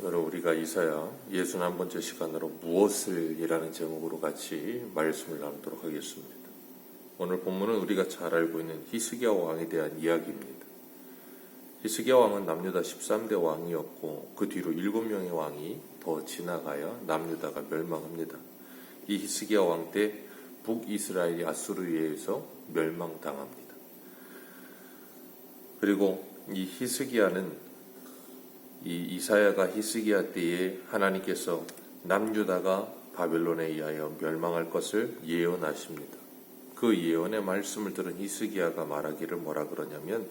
오늘 우리가 이사야 61번째 시간으로 무엇을 이라는 제목으로 같이 말씀을 나누도록 하겠습니다. 오늘 본문은 우리가 잘 알고 있는 히스기야 왕에 대한 이야기입니다. 히스기야 왕은 남유다 13대 왕이었고 그 뒤로 7명의 왕이 더 지나가야 남유다가 멸망합니다. 이 히스기야 왕 때 북이스라엘이 아수르에 의해서 멸망당합니다. 그리고 이 히스기야는 이 이사야가 히스기야 때에 하나님께서 남유다가 바벨론에 의하여 멸망할 것을 예언하십니다. 그 예언의 말씀을 들은 히스기야가 말하기를 뭐라 그러냐면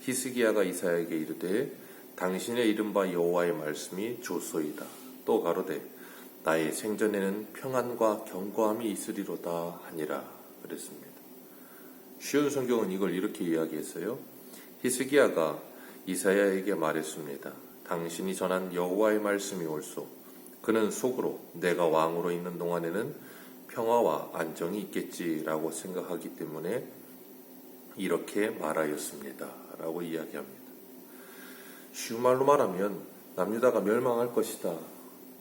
히스기야가 이사야에게 이르되 당신의 이른바 여호와의 말씀이 좋소이다. 또 가로되 나의 생전에는 평안과 경고함이 있으리로다 하니라 그랬습니다. 쉬운 성경은 이걸 이렇게 이야기했어요. 히스기야가 이사야에게 말했습니다. 당신이 전한 여호와의 말씀이 옳소. 그는 속으로 내가 왕으로 있는 동안에는 평화와 안정이 있겠지라고 생각하기 때문에 이렇게 말하였습니다. 라고 이야기합니다. 쉬운 말로 말하면 남유다가 멸망할 것이다.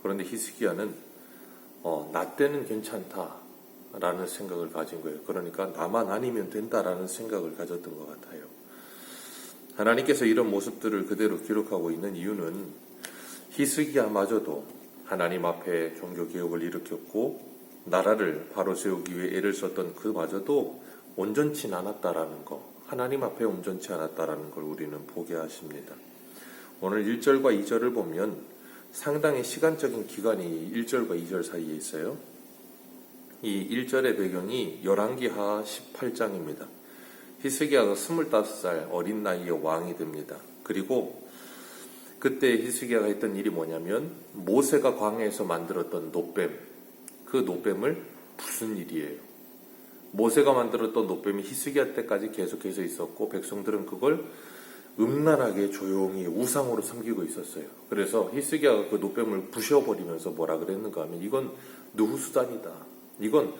그런데 히스기야는 어, 나 때는 괜찮다. 라는 생각을 가진 거예요. 그러니까 나만 아니면 된다라는 생각을 가졌던 것 같아요. 하나님께서 이런 모습들을 그대로 기록하고 있는 이유는 히스기야마저도 하나님 앞에 종교 개혁을 일으켰고 나라를 바로 세우기 위해 애를 썼던 그마저도 온전치 않았다라는 거, 하나님 앞에 온전치 않았다라는 걸 우리는 보게 하십니다. 오늘 1절과 2절을 보면 상당히 시간적인 기간이 1절과 2절 사이에 있어요. 이 1절의 배경이 열왕기하 18장입니다. 히스기야가 25살 어린 나이에 왕이 됩니다. 그리고 그때 히스기야가 했던 일이 뭐냐면 모세가 광야에서 만들었던 노뱀 그 노뱀을 부순 일이에요. 모세가 만들었던 노뱀이 히스기야 때까지 계속해서 있었고 백성들은 그걸 음란하게 조용히 우상으로 섬기고 있었어요. 그래서 히스기야가 그 노뱀을 부셔버리면서 뭐라 그랬는가 하면 이건 누후수단이다. 이건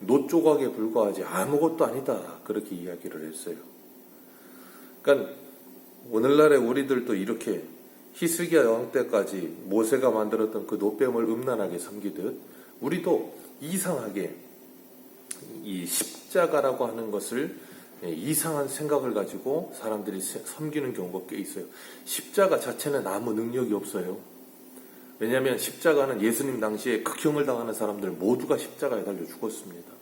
노 조각에 불과하지 아무것도 아니다. 그렇게 이야기를 했어요. 그러니까 오늘날의 우리들도 이렇게 히스기야 왕 때까지 모세가 만들었던 그 노뱀을 음란하게 섬기듯 우리도 이상하게 이 십자가라고 하는 것을 이상한 생각을 가지고 사람들이 섬기는 경우가 꽤 있어요. 십자가 자체는 아무 능력이 없어요. 왜냐하면 십자가는 예수님 당시에 극형을 당하는 사람들 모두가 십자가에 달려 죽었습니다.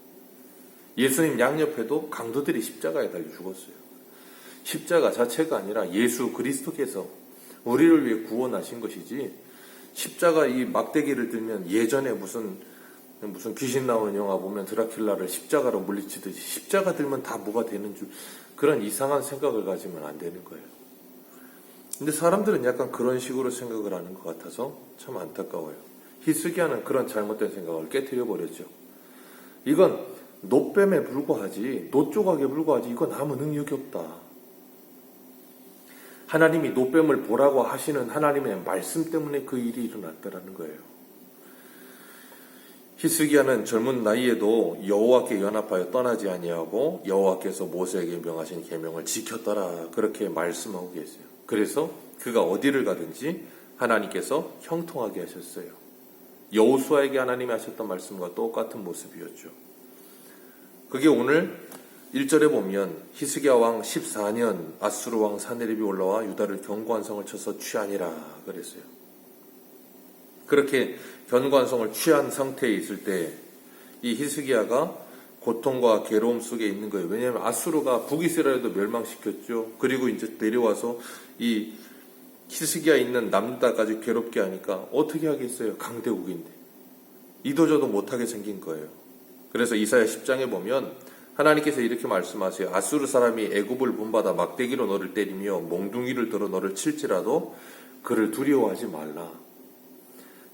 예수님 양옆에도 강도들이 십자가에 달려 죽었어요. 십자가 자체가 아니라 예수 그리스도께서 우리를 위해 구원하신 것이지 십자가 이 막대기를 들면 예전에 무슨 무슨 귀신 나오는 영화 보면 드라큘라를 십자가로 물리치듯이 십자가 들면 다 뭐가 되는 줄 그런 이상한 생각을 가지면 안 되는 거예요. 근데 사람들은 약간 그런 식으로 생각을 하는 것 같아서 참 안타까워요. 히스기야는 그런 잘못된 생각을 깨뜨려 버렸죠. 이건 노뱀에 불과하지, 노조각에 불과하지, 이건 아무 능력이 없다. 하나님이 노뱀을 보라고 하시는 하나님의 말씀 때문에 그 일이 일어났다라는 거예요. 히스기야는 젊은 나이에도 여호와께 연합하여 떠나지 아니하고 여호와께서 모세에게 명하신 계명을 지켰더라 그렇게 말씀하고 계세요. 그래서 그가 어디를 가든지 하나님께서 형통하게 하셨어요. 여호수아에게 하나님이 하셨던 말씀과 똑같은 모습이었죠. 그게 오늘 1절에 보면 히스기야 왕 14년 아수르 왕 사네립이 올라와 유다를 견고한 성을 쳐서 취하니라 그랬어요. 그렇게 견고한 성을 취한 상태에 있을 때 이 히스기야가 고통과 괴로움 속에 있는 거예요. 왜냐하면 아수르가 북이스라엘도 멸망시켰죠. 그리고 이제 내려와서 이 히스기야 있는 남다까지 괴롭게 하니까 어떻게 하겠어요? 강대국인데. 이도저도 못하게 생긴 거예요. 그래서 이사야 10장에 보면 하나님께서 이렇게 말씀하세요. 아수르 사람이 애굽을 본받아 막대기로 너를 때리며 몽둥이를 들어 너를 칠지라도 그를 두려워하지 말라.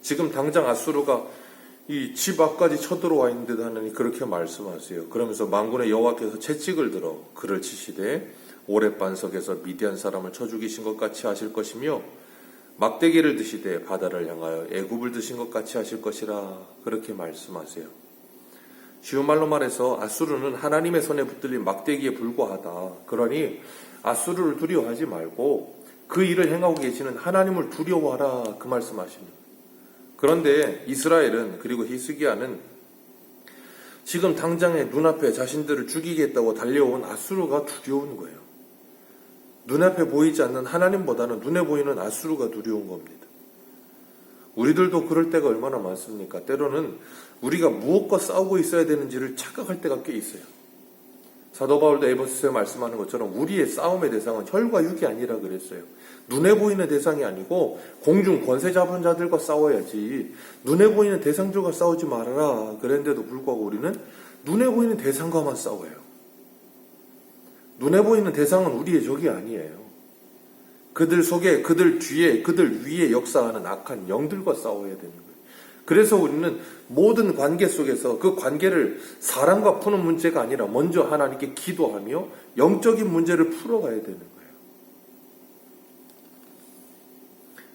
지금 당장 아수르가 이 집 앞까지 쳐들어와 있는데도 하나님 그렇게 말씀하세요. 그러면서 망군의 여호와께서 채찍을 들어 그를 치시되 오랫 반석에서 미디안 사람을 쳐 죽이신 것 같이 하실 것이며 막대기를 드시되 바다를 향하여 애굽을 드신 것 같이 하실 것이라 그렇게 말씀하세요. 쉬운 말로 말해서 아수르는 하나님의 손에 붙들린 막대기에 불과하다. 그러니 아수르를 두려워하지 말고 그 일을 행하고 계시는 하나님을 두려워하라 그 말씀하십니다. 그런데 이스라엘은 그리고 히스기야는 지금 당장에 눈앞에 자신들을 죽이겠다고 달려온 아수르가 두려운 거예요. 눈앞에 보이지 않는 하나님보다는 눈에 보이는 아수르가 두려운 겁니다. 우리들도 그럴 때가 얼마나 많습니까? 때로는 우리가 무엇과 싸우고 있어야 되는지를 착각할 때가 꽤 있어요. 사도 바울도 에베소서에 말씀하는 것처럼 우리의 싸움의 대상은 혈과 육이 아니라 그랬어요. 눈에 보이는 대상이 아니고 공중 권세 잡은 자들과 싸워야지 눈에 보이는 대상들과 싸우지 말아라 그랬는데도 불구하고 우리는 눈에 보이는 대상과만 싸워요. 눈에 보이는 대상은 우리의 적이 아니에요. 그들 속에, 그들 뒤에, 그들 위에 역사하는 악한 영들과 싸워야 되는 거예요. 그래서 우리는 모든 관계 속에서 그 관계를 사람과 푸는 문제가 아니라 먼저 하나님께 기도하며 영적인 문제를 풀어가야 되는 거예요.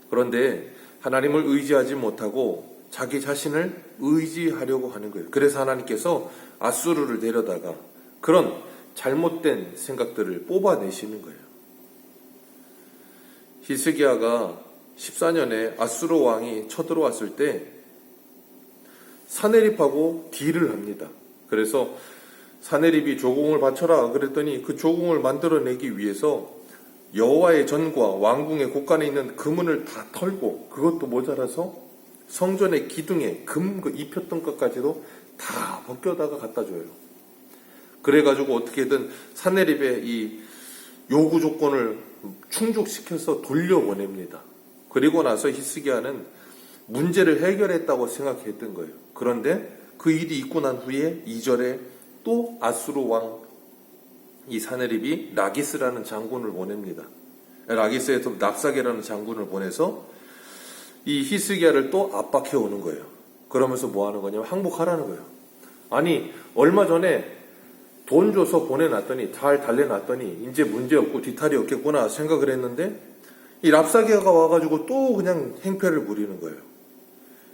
그런데 하나님을 의지하지 못하고 자기 자신을 의지하려고 하는 거예요. 그래서 하나님께서 아수르를 데려다가 그런 잘못된 생각들을 뽑아내시는 거예요. 히스기야가 14년에 아수르 왕이 쳐들어왔을 때 사내립하고 딜을 합니다. 그래서 사내립이 조공을 바쳐라 그랬더니 그 조공을 만들어내기 위해서 여호와의 전과 왕궁의 곳간에 있는 금은을 다 털고 그것도 모자라서 성전의 기둥에 금 그 입혔던 것까지도 다 벗겨다가 갖다 줘요. 그래가지고 어떻게든 사내립의 이 요구 조건을 충족시켜서 돌려보냅니다. 그리고 나서 히스기야는 문제를 해결했다고 생각했던 거예요. 그런데 그 일이 있고 난 후에 2절에 또 아수르 왕 이 사네립이 라기스라는 장군을 보냅니다. 라기스에서 납사게라는 장군을 보내서 이 히스기야를 또 압박해 오는 거예요. 그러면서 뭐 하는 거냐면 항복하라는 거예요. 아니 얼마 전에 돈 줘서 보내놨더니 잘 달래놨더니 이제 문제 없고 뒤탈이 없겠구나 생각을 했는데 이 랍사게가 와가지고 또 그냥 행패를 부리는 거예요.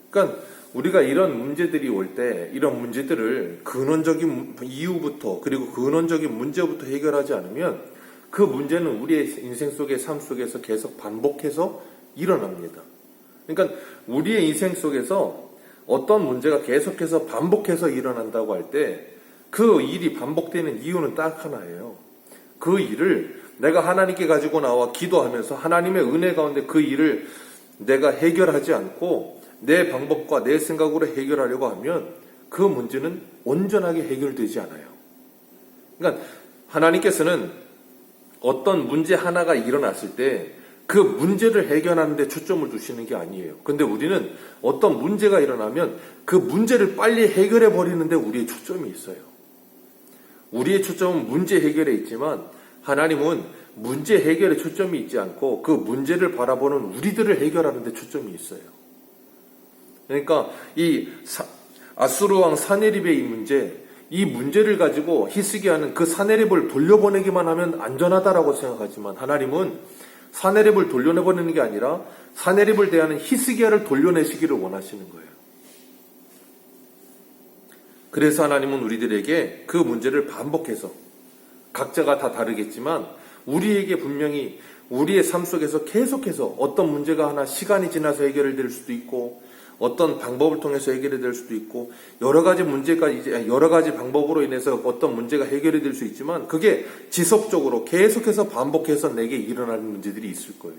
그러니까 우리가 이런 문제들이 올 때 이런 문제들을 근원적인 이유부터 그리고 근원적인 문제부터 해결하지 않으면 그 문제는 우리의 인생 속의 삶 속에서 계속 반복해서 일어납니다. 그러니까 우리의 인생 속에서 어떤 문제가 계속해서 반복해서 일어난다고 할 때 그 일이 반복되는 이유는 딱 하나예요. 그 일을 내가 하나님께 가지고 나와 기도하면서 하나님의 은혜 가운데 그 일을 내가 해결하지 않고 내 방법과 내 생각으로 해결하려고 하면 그 문제는 온전하게 해결되지 않아요. 그러니까 하나님께서는 어떤 문제 하나가 일어났을 때 그 문제를 해결하는 데 초점을 두시는 게 아니에요. 근데 우리는 어떤 문제가 일어나면 그 문제를 빨리 해결해 버리는데 우리의 초점이 있어요. 우리의 초점은 문제 해결에 있지만 하나님은 문제 해결에 초점이 있지 않고 그 문제를 바라보는 우리들을 해결하는 데 초점이 있어요. 그러니까 이 아수르 왕 사네립의 이 문제, 이 문제를 가지고 히스기야는 그 사네립을 돌려보내기만 하면 안전하다라고 생각하지만 하나님은 사네립을 돌려내보내는 게 아니라 사네립을 대하는 히스기야를 돌려내시기를 원하시는 거예요. 그래서 하나님은 우리들에게 그 문제를 반복해서 각자가 다 다르겠지만 우리에게 분명히 우리의 삶 속에서 계속해서 어떤 문제가 하나 시간이 지나서 해결될 수도 있고 어떤 방법을 통해서 해결이 될 수도 있고 여러 가지 문제가 이제 여러 가지 방법으로 인해서 어떤 문제가 해결이 될 수 있지만 그게 지속적으로 계속해서 반복해서 내게 일어나는 문제들이 있을 거예요.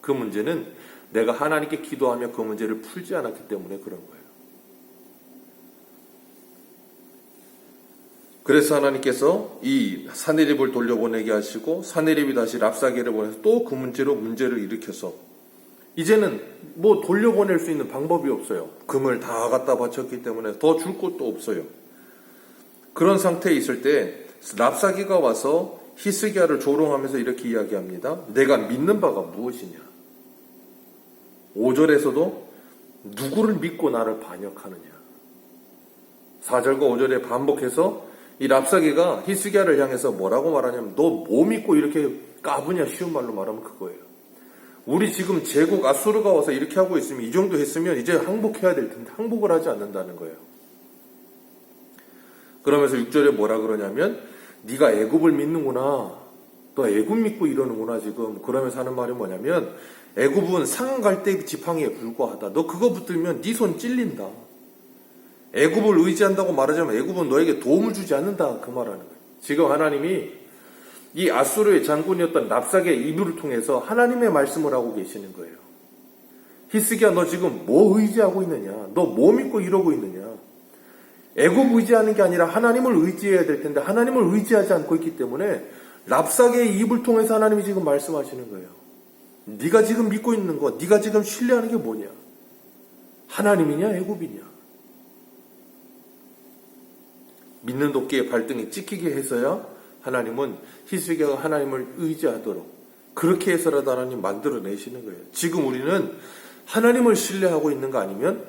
그 문제는 내가 하나님께 기도하며 그 문제를 풀지 않았기 때문에 그런 거예요. 그래서 하나님께서 이 사내립을 돌려보내게 하시고 사내립이 다시 랍사게를 보내서 또 그 문제로 문제를 일으켜서 이제는 뭐 돌려보낼 수 있는 방법이 없어요. 금을 다 갖다 바쳤기 때문에 더 줄 것도 없어요. 그런 상태에 있을 때 랍사기가 와서 히스기야를 조롱하면서 이렇게 이야기합니다. 내가 믿는 바가 무엇이냐? 5절에서도 누구를 믿고 나를 반역하느냐? 4절과 5절에 반복해서 이 랍사기가 히스기야를 향해서 뭐라고 말하냐면 너 뭐 믿고 이렇게 까부냐 쉬운 말로 말하면 그거예요. 우리 지금 제국 아수르가 와서 이렇게 하고 있으면 이 정도 했으면 이제 항복해야 될 텐데 항복을 하지 않는다는 거예요. 그러면서 6절에 뭐라 그러냐면 네가 애굽을 믿는구나. 너 애굽 믿고 이러는구나 지금. 그러면서 하는 말이 뭐냐면 애굽은 상한 갈대 지팡이에 불과하다. 너 그거 붙들면 네 손 찔린다. 애굽을 의지한다고 말하자면 애굽은 너에게 도움을 주지 않는다 그 말하는 거예요. 지금 하나님이 이 아수르의 장군이었던 납삭의 이불을 통해서 하나님의 말씀을 하고 계시는 거예요. 히스기야 너 지금 뭐 의지하고 있느냐? 너 뭐 믿고 이러고 있느냐? 애굽 의지하는 게 아니라 하나님을 의지해야 될 텐데 하나님을 의지하지 않고 있기 때문에 랍삭의 입을 통해서 하나님이 지금 말씀하시는 거예요. 네가 지금 믿고 있는 거, 네가 지금 신뢰하는 게 뭐냐? 하나님이냐, 애굽이냐? 믿는 도끼의 발등이 찍히게 해서야 하나님은 히스기야가 하나님을 의지하도록 그렇게 해서라도 하나님 만들어내시는 거예요. 지금 우리는 하나님을 신뢰하고 있는가 아니면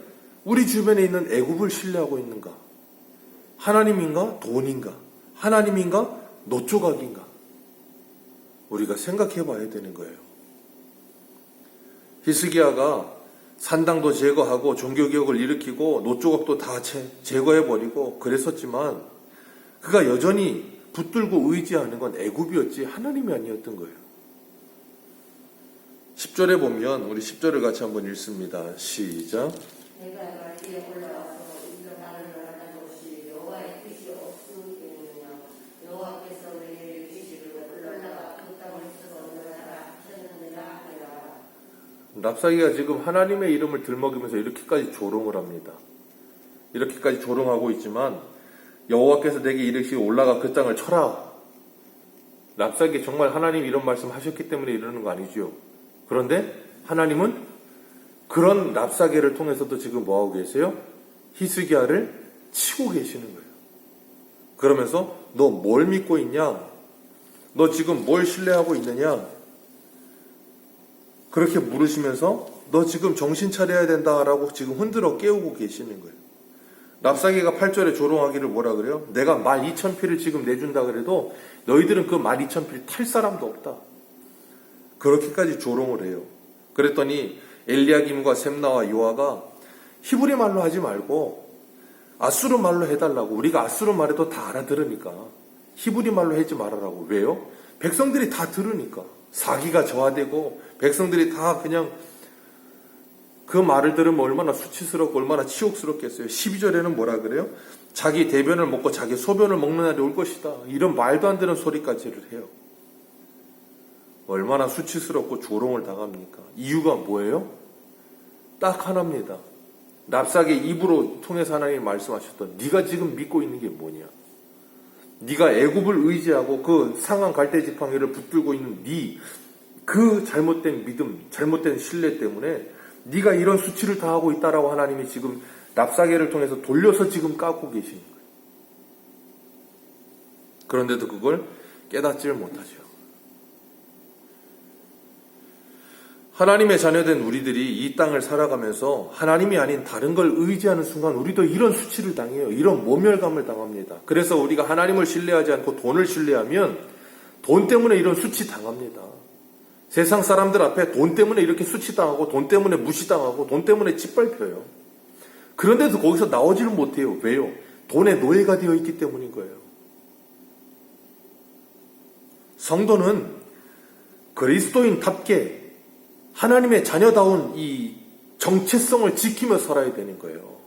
우리 주변에 있는 애굽을 신뢰하고 있는가? 하나님인가 돈인가? 하나님인가 노조각인가? 우리가 생각해 봐야 되는 거예요. 히스기야가 산당도 제거하고 종교개혁을 일으키고 노조각도 다 제거해 버리고 그랬었지만 그가 여전히 붙들고 의지하는 건 애굽이었지 하나님이 아니었던 거예요. 10절에 보면 우리 10절을 같이 한번 읽습니다. 시작. 랍사기가 지금 하나님의 이름을 들먹이면서 이렇게까지 조롱을 합니다. 이렇게까지 조롱하고 있지만 여호와께서 내게 이르시 올라가 그 땅을 쳐라. 랍사기 정말 하나님 이런 말씀 하셨기 때문에 이러는 거 아니죠. 그런데 하나님은 그런 랍사계를 통해서도 지금 뭐 하고 계세요? 히스기야를 치고 계시는 거예요. 그러면서 너 뭘 믿고 있냐? 너 지금 뭘 신뢰하고 있느냐? 그렇게 물으시면서 너 지금 정신 차려야 된다라고 지금 흔들어 깨우고 계시는 거예요. 랍사기가 8절에 조롱하기를 뭐라 그래요? 내가 말 2천피를 지금 내준다 그래도 너희들은 그 말 2천피를 탈 사람도 없다. 그렇게까지 조롱을 해요. 그랬더니 엘리야김과 셈나와 요아가 히브리 말로 하지 말고 아수르 말로 해달라고 우리가 아수르 말해도 다 알아들으니까 히브리 말로 하지 말아라고 왜요? 백성들이 다 들으니까 사기가 저하되고 백성들이 다 그냥 그 말을 들으면 얼마나 수치스럽고 얼마나 치욕스럽겠어요. 12절에는 뭐라 그래요? 자기 대변을 먹고 자기 소변을 먹는 날이 올 것이다. 이런 말도 안 되는 소리까지를 해요. 얼마나 수치스럽고 조롱을 당합니까? 이유가 뭐예요? 딱 하나입니다. 납삭의 입으로 통해서 하나님이 말씀하셨던 네가 지금 믿고 있는 게 뭐냐? 네가 애굽을 의지하고 그 상한 갈대 지팡이를 붙들고 있는 네 그 잘못된 믿음, 잘못된 신뢰 때문에 네가 이런 수치를 당하고 있다라고 하나님이 지금 납사계를 통해서 돌려서 지금 깎고 계시는 거예요. 그런데도 그걸 깨닫지를 못하죠. 하나님의 자녀된 우리들이 이 땅을 살아가면서 하나님이 아닌 다른 걸 의지하는 순간 우리도 이런 수치를 당해요. 이런 모멸감을 당합니다. 그래서 우리가 하나님을 신뢰하지 않고 돈을 신뢰하면 돈 때문에 이런 수치 당합니다. 세상 사람들 앞에 돈 때문에 이렇게 수치당하고 돈 때문에 무시당하고 돈 때문에 짓밟혀요. 그런데도 거기서 나오지를 못해요. 왜요? 돈의 노예가 되어 있기 때문인 거예요. 성도는 그리스도인답게 하나님의 자녀다운 이 정체성을 지키며 살아야 되는 거예요.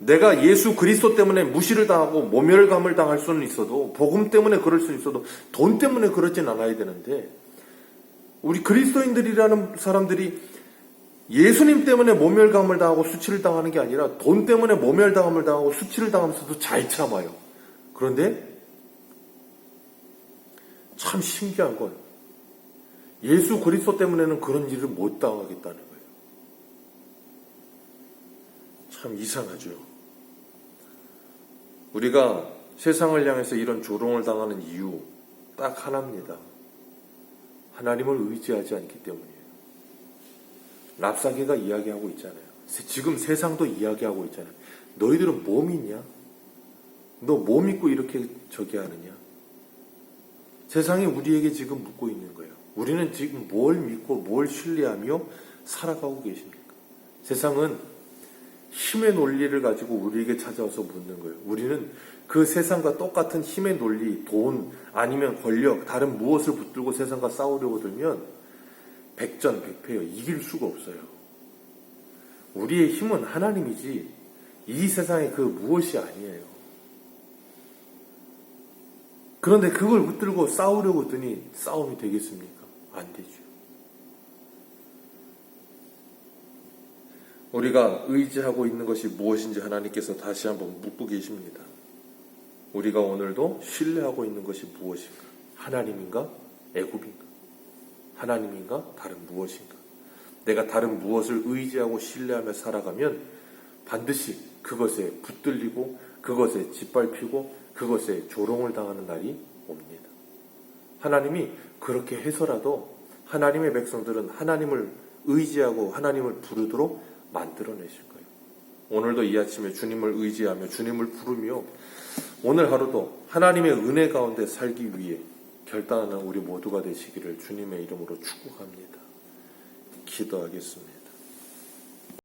내가 예수 그리스도 때문에 무시를 당하고 모멸감을 당할 수는 있어도 복음 때문에 그럴 수는 있어도 돈 때문에 그러진 않아야 되는데 우리 그리스도인들이라는 사람들이 예수님 때문에 모멸감을 당하고 수치를 당하는 게 아니라 돈 때문에 모멸당함을 당하고 수치를 당하면서도 잘 참아요. 그런데 참 신기한 건 예수 그리스도 때문에는 그런 일을 못 당하겠다는 거예요. 참 이상하죠. 우리가 세상을 향해서 이런 조롱을 당하는 이유 딱 하나입니다. 하나님을 의지하지 않기 때문이에요. 랍사계가 이야기하고 있잖아요. 지금 세상도 이야기하고 있잖아요. 너희들은 뭐 믿냐? 너 뭐 믿고 이렇게 저기 하느냐? 세상이 우리에게 지금 묻고 있는 거예요. 우리는 지금 뭘 믿고 뭘 신뢰하며 살아가고 계십니까? 세상은 힘의 논리를 가지고 우리에게 찾아와서 묻는 거예요. 우리는 그 세상과 똑같은 힘의 논리, 돈, 아니면 권력, 다른 무엇을 붙들고 세상과 싸우려고 들면 백전백패요. 이길 수가 없어요. 우리의 힘은 하나님이지 이 세상의 그 무엇이 아니에요. 그런데 그걸 붙들고 싸우려고 드니 싸움이 되겠습니까? 안 되죠. 우리가 의지하고 있는 것이 무엇인지 하나님께서 다시 한번 묻고 계십니다. 우리가 오늘도 신뢰하고 있는 것이 무엇인가? 하나님인가? 애굽인가? 하나님인가? 다른 무엇인가? 내가 다른 무엇을 의지하고 신뢰하며 살아가면 반드시 그것에 붙들리고 그것에 짓밟히고 그것에 조롱을 당하는 날이 옵니다. 하나님이 그렇게 해서라도 하나님의 백성들은 하나님을 의지하고 하나님을 부르도록 만들어내실 거예요. 오늘도 이 아침에 주님을 의지하며 주님을 부르며 오늘 하루도 하나님의 은혜 가운데 살기 위해 결단하는 우리 모두가 되시기를 주님의 이름으로 축복합니다. 기도하겠습니다.